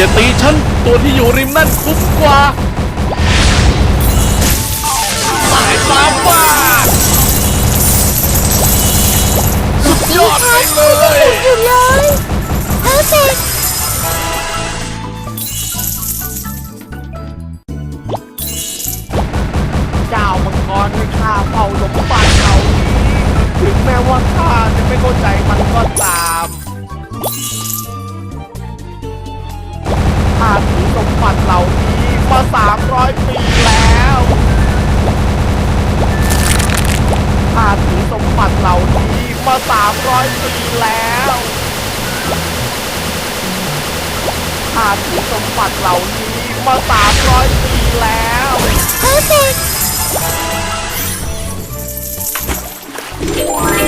อย่าตีฉัน ตัวที่อยู่ริมนั่นคุ้มกว่าสายฟ้าฟาดสุดยอดไปเลยอยู่เลยเพอร์เฟกเจ้ามังกรให้ข้าเฝ้าสมบัติเหล่านี้ถึงแม้ว่าข้าจะไม่เข้าใจมันก็ตาม ร้อยปีแล้วข้าถือสมบัติเหล่านี้มาสามร้อยปีแล้วข้าถือสมบัติเหล่านี้มาสามร้อยปีแล้วเพอ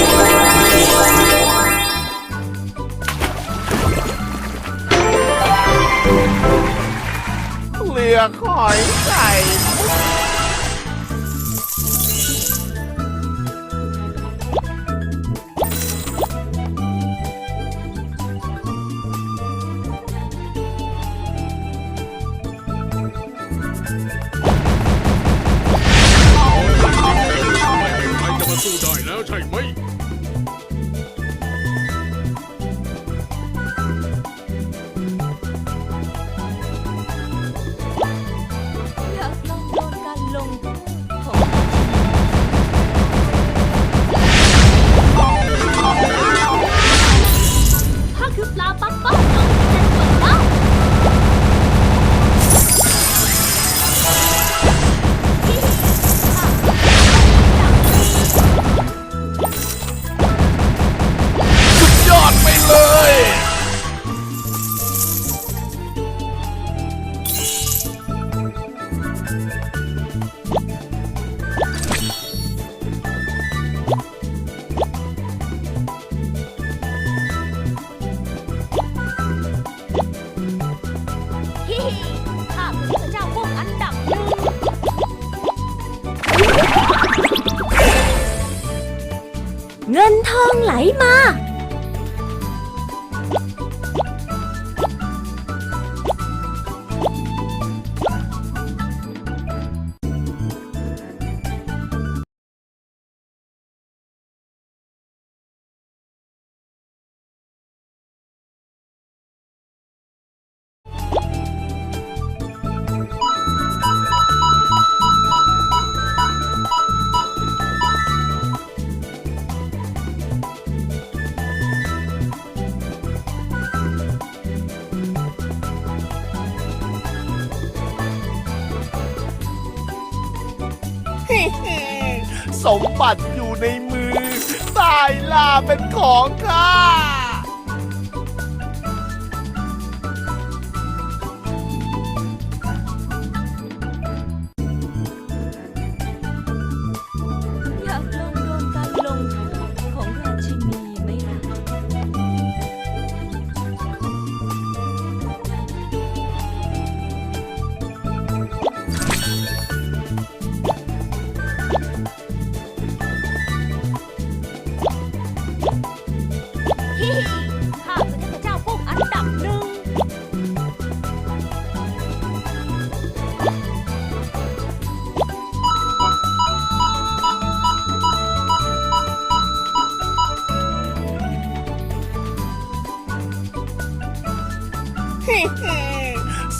ลือหอยใส่ เงินทองไหลมา มบัติอยู่ในมือ ตายล่าเป็นของข้า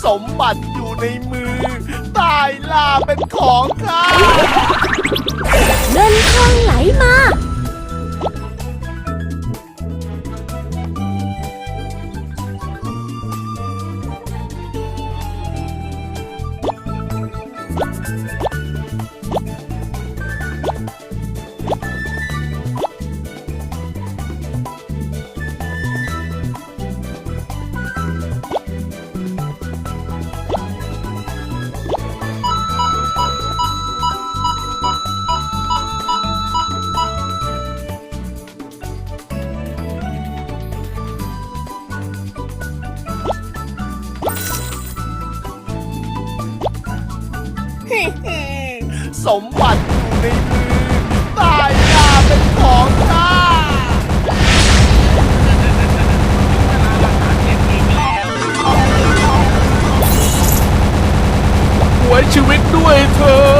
สมบัติอยู่ในมือ ตายลาเป็นของข้า เงินทองไหลมา สมบัติอยู่ในมือตายยาเป็นของข้าไว้ชีวิตด้วยเธอ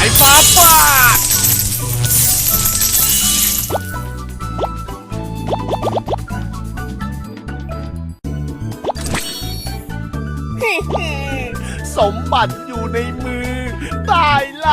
ายฟ้าฟาดสมบัติอยู่ในมือ ตายละ